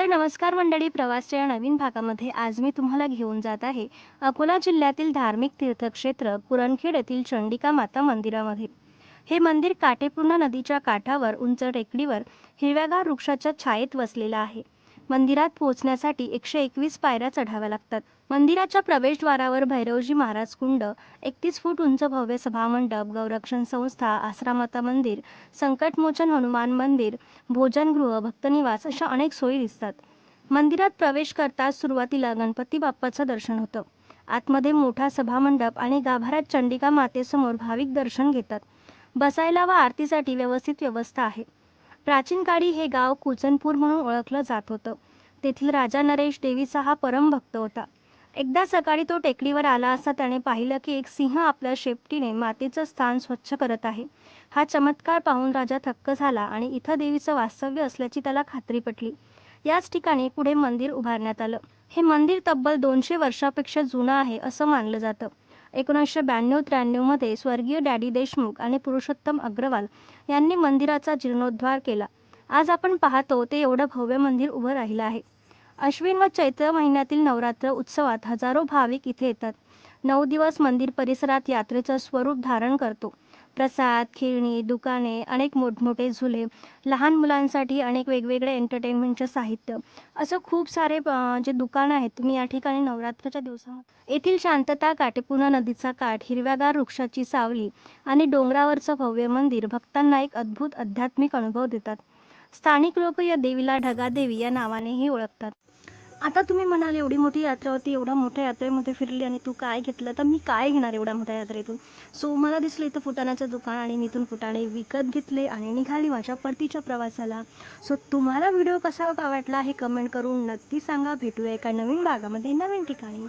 तर नमस्कार मंडळी प्रवासच्या या नवीन भागामध्ये आज मी तुम्हाला घेऊन जात आहे अकोला जिल्ह्यातील धार्मिक तीर्थक्षेत्र पुरणखेड येथील चंडिका माता मंदिरामध्ये. हे मंदिर काटेपूर्णा नदीच्या काठावर उंच टेकडीवर हिरव्यागार वृक्षाच्या छायेत वसलेलं आहे. मंदिरात पोहोचण्यासाठी एकशे एकवीस पायऱ्या चढाव्या लागतात. मंदिराच्या प्रवेशद्वारावर भैरवजी महाराज कुंड एकतीस फूट उंच भव्य सभामंडप गौरक्षण संस्था आसरामाता मंदिर संकटमोचन हनुमान मंदिर भोजनगृह भक्तनिवास अशा अनेक सोयी दिसतात. मंदिरात प्रवेश करताच सुरुवातीला गणपती बाप्पाचं दर्शन होतं. आतमध्ये मोठा सभामंडप आणि गाभाऱ्यात चंडिका मातेसमोर भाविक दर्शन घेतात. बसायला व आरतीसाठी व्यवस्थित व्यवस्था आहे. प्राचीन काळी हे गाव कुचनपूर म्हणून ओळखलं जात होतं. तेथील राजा नरेश देवीचा हा परमभक्त होता. एकदा सकाळी तो टेकडीवर आला असता त्याने पाहिलं की एक सिंह आपल्या शेपटीने मातेचं स्थान स्वच्छ करत आहे. हा चमत्कार पाहून राजा थक्क झाला आणि इथं देवीचं वास्तव्य असल्याची त्याला खात्री पटली. याच ठिकाणी पुढे मंदिर उभारण्यात आलं. हे मंदिर तब्बल दोनशे वर्षापेक्षा जुनं आहे असं मानलं जातं. एकोणीसशे ब्याण्णव त्र्याण्णवमध्ये स्वर्गीय डॅडी देशमुख आणि पुरुषोत्तम अग्रवाल यांनी मंदिराचा जीर्णोद्धार केला. आज आपण पाहतो ते एवढं भव्य मंदिर उभं राहिलं आहे. अश्विन व चैत्र महिन्यातील नवरात्र उत्सवात हजारो भाविक इथे येतात. नऊ दिवस मंदिर परिसरात यात्रेचं स्वरूप धारण करतो. प्रसाद खेळणी दुकाने अनेक मोठमोठे झुले लहान मुलांसाठी अनेक वेगवेगळे एंटरटेनमेंटचे साहित्य. असं खूप सारे जे दुकानं आहेत तुम्ही या ठिकाणी नवरात्राच्या दिवसामध्ये येथील शांतता काटेपुना नदीचा काठ हिरव्यागार वृक्षाची सावली आणि डोंगरावरचं भव्य मंदिर भक्तांना एक अद्भुत आध्यात्मिक अनुभव देतात. स्थानिक लोक या देवीला ढगादेवी या नावानेही ओळखतात. आता तुम्ही म्हणाल एवढी मोठी यात्रा होती एवढ्या मोठ्या यात्रेमध्ये फिरली आणि तू काय घेतलं? तर मी काय घेणार एवढ्या मोठ्या यात्रेतून? सो मला दिसलं इथं फुटाण्याचं दुकान आणि मी इथून फुटाणे विकत घेतले आणि निघाली माझ्या परतीच्या प्रवासाला. सो तुम्हाला व्हिडिओ कसा वाटला हे कमेंट करून नक्की सांगा. भेटूया एका नवीन भागामध्ये नवीन ठिकाणी.